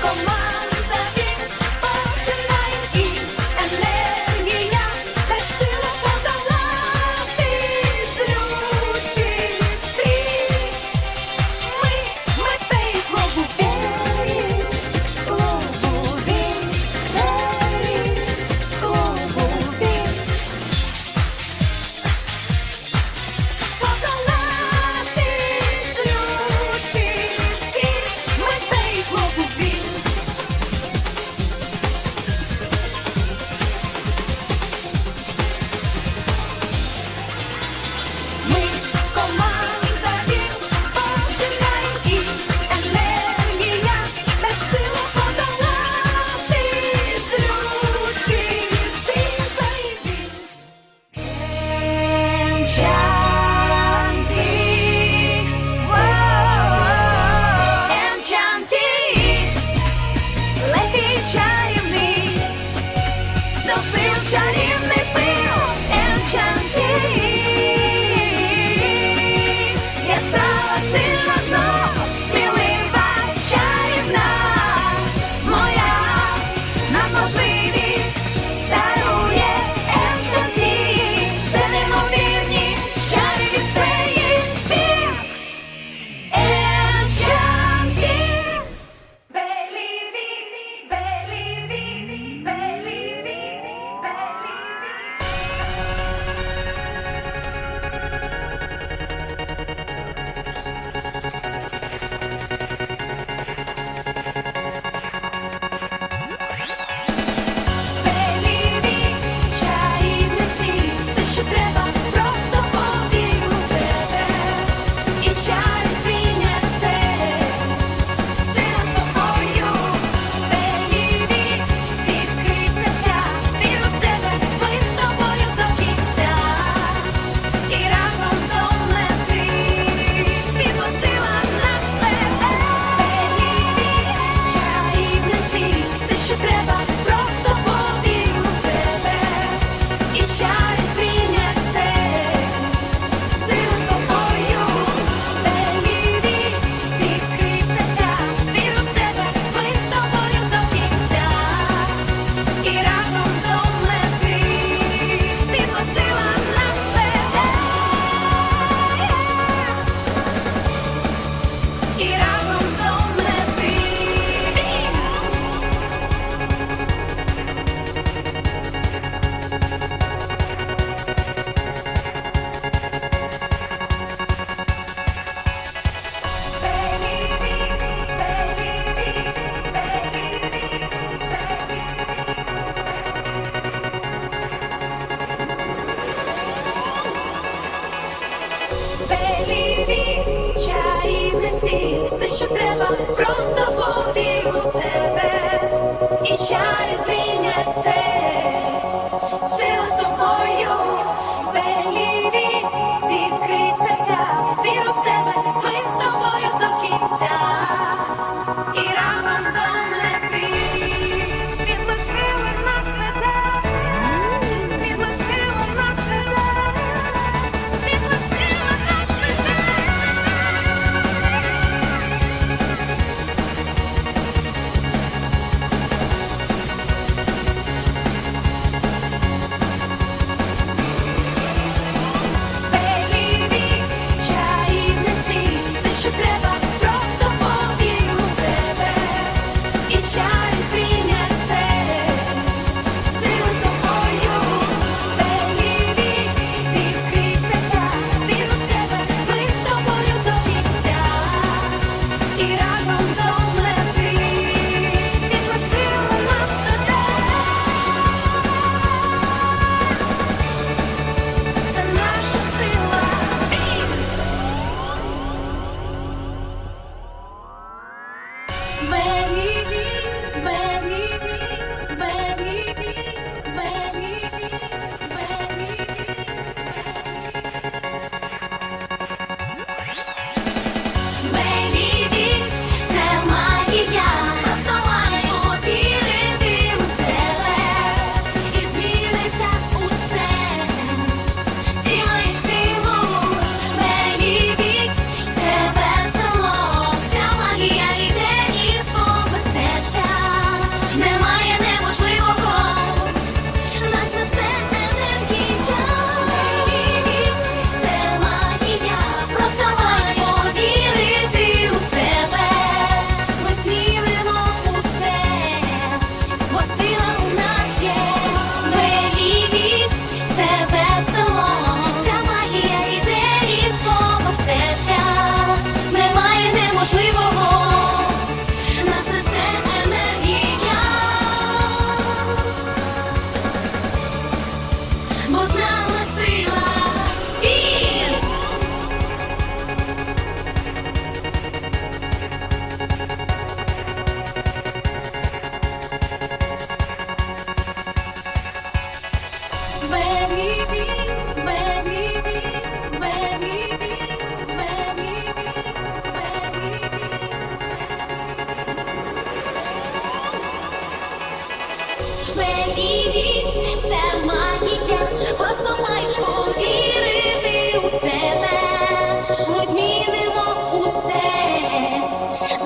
con más.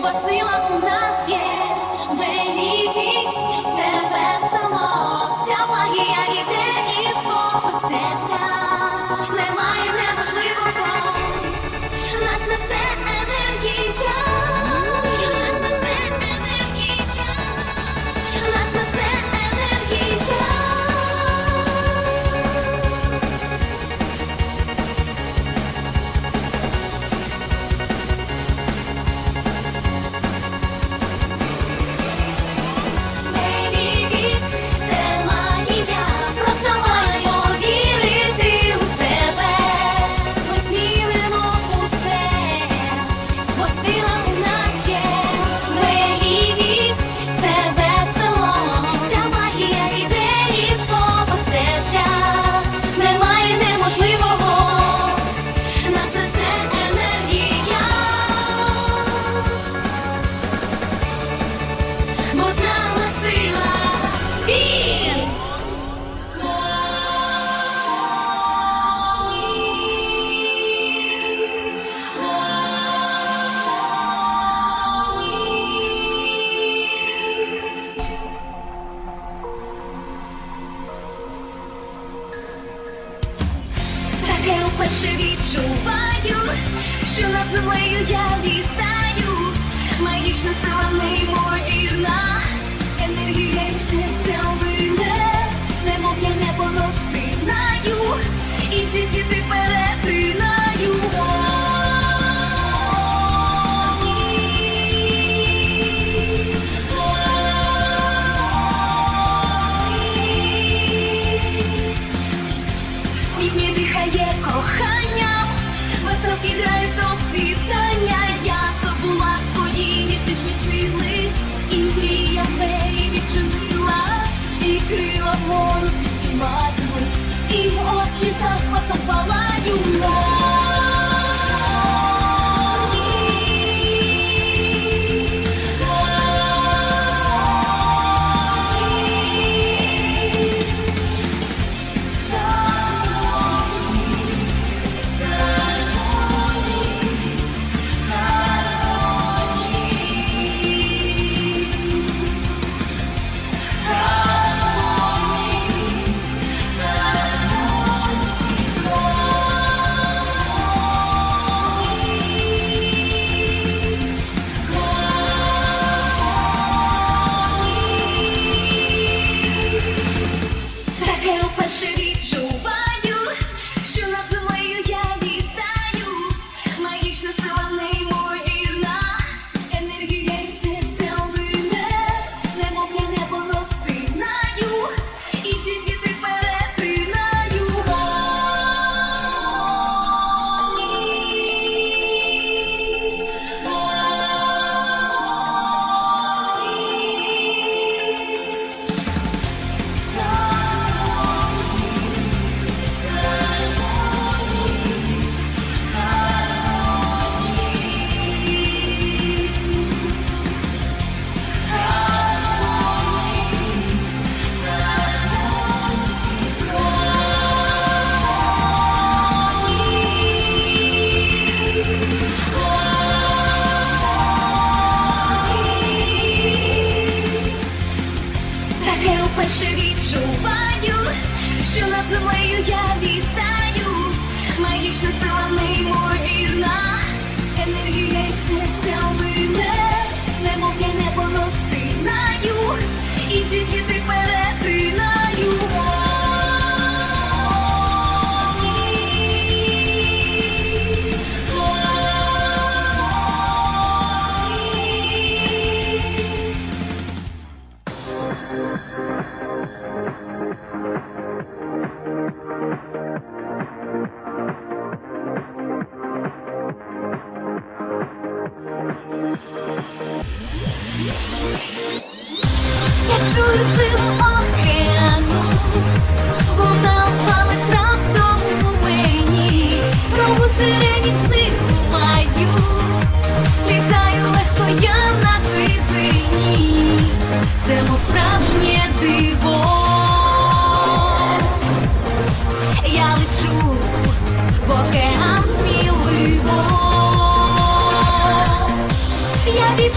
vacila com nasce. вперше відчуваю, що над землею я літаю, магічна сила неймовірна, енергія і серця вине, немов я небо розпинаю, і всі світи перед. і крила вгору підіймають, і очі захватом палають.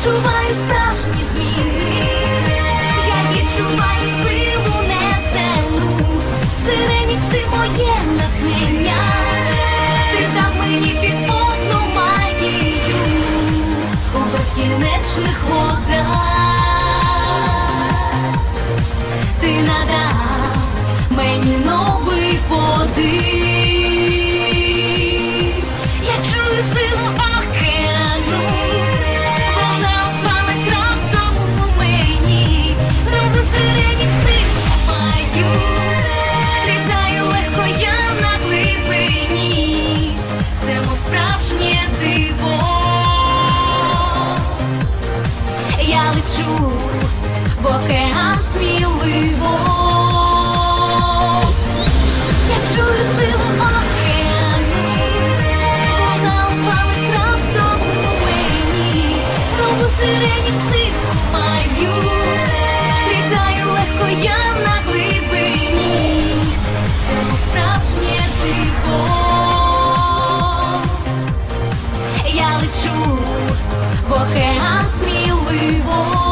відчуваю справжні зміни, я відчуваю силу не цену, ти моє натхнення, ти дав мені підводну магію. У безкінечних вод. в океан сміливо.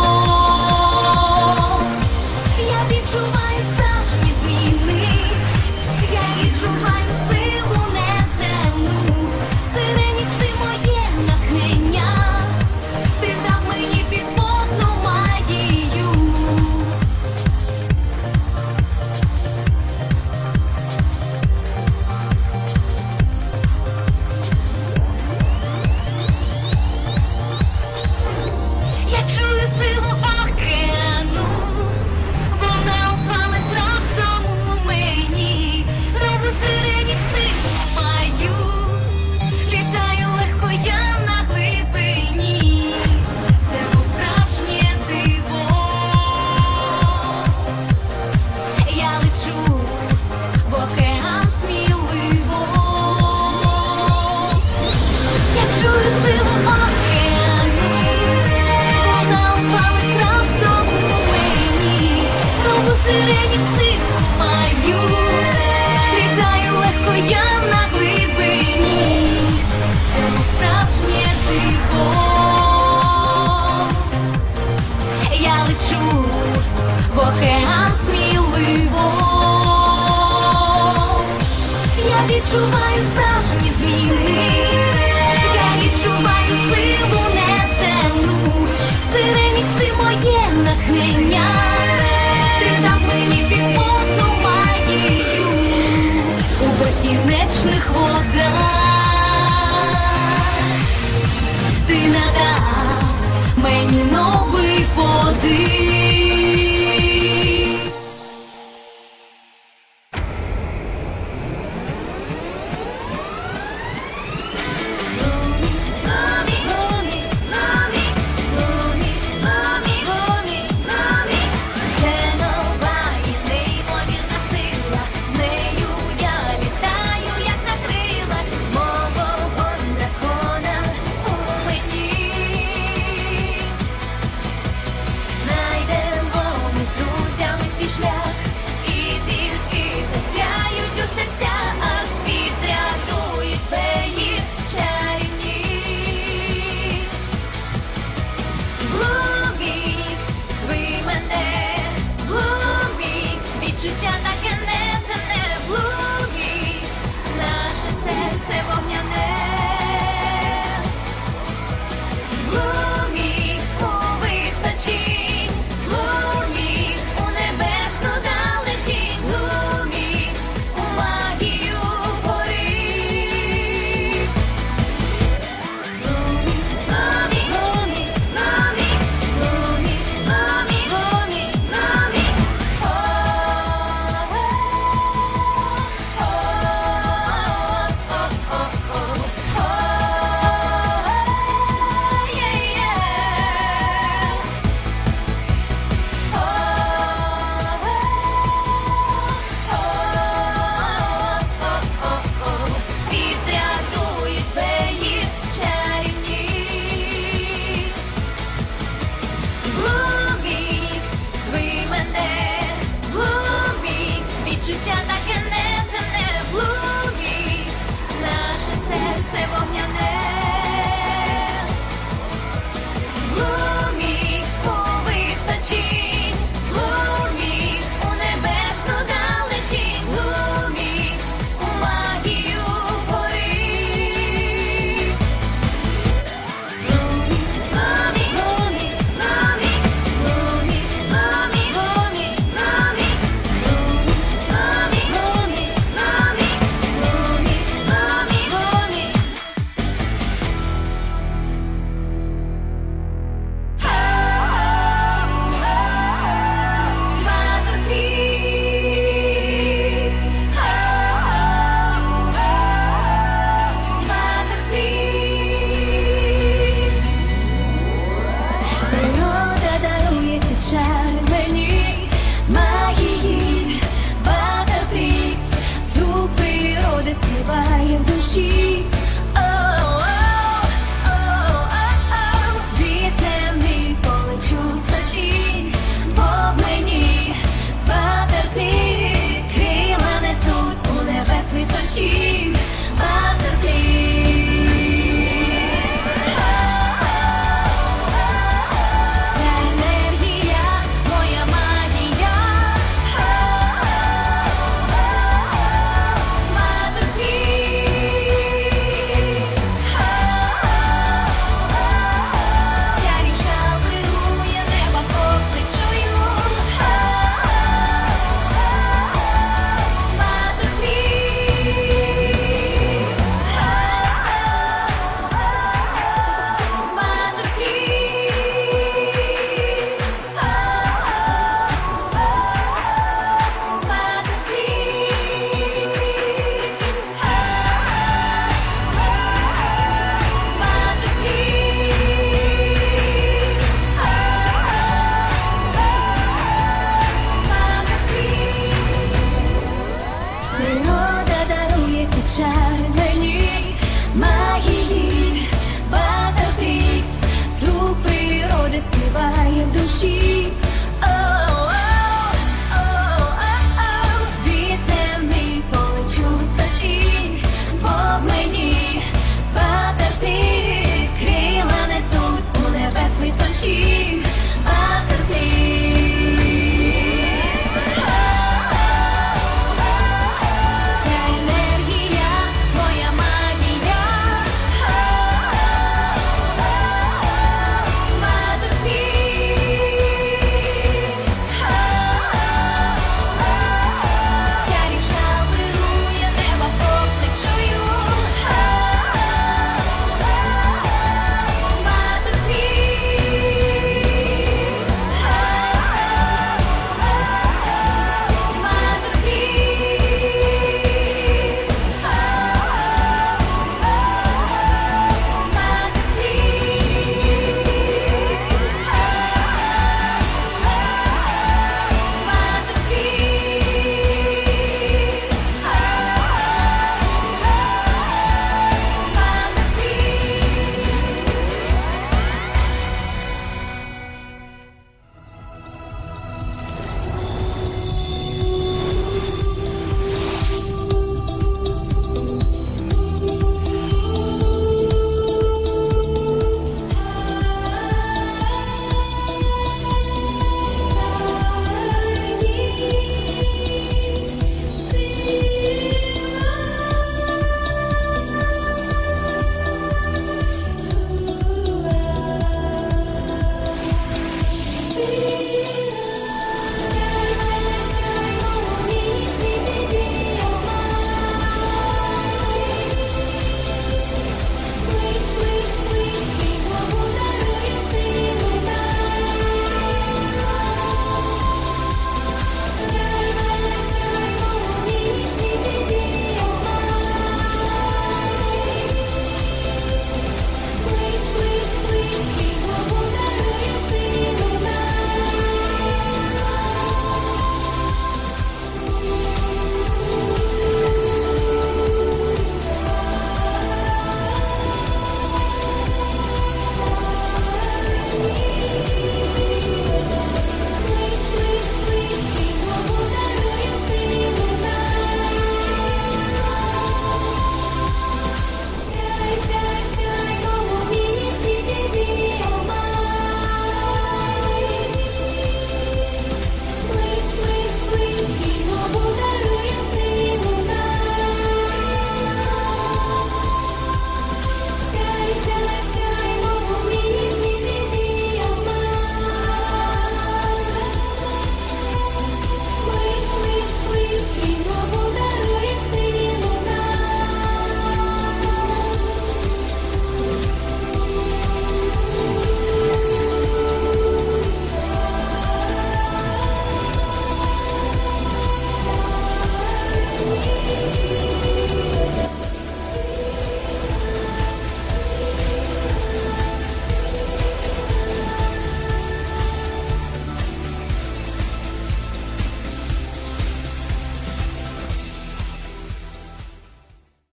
відчуваю справжні зміни.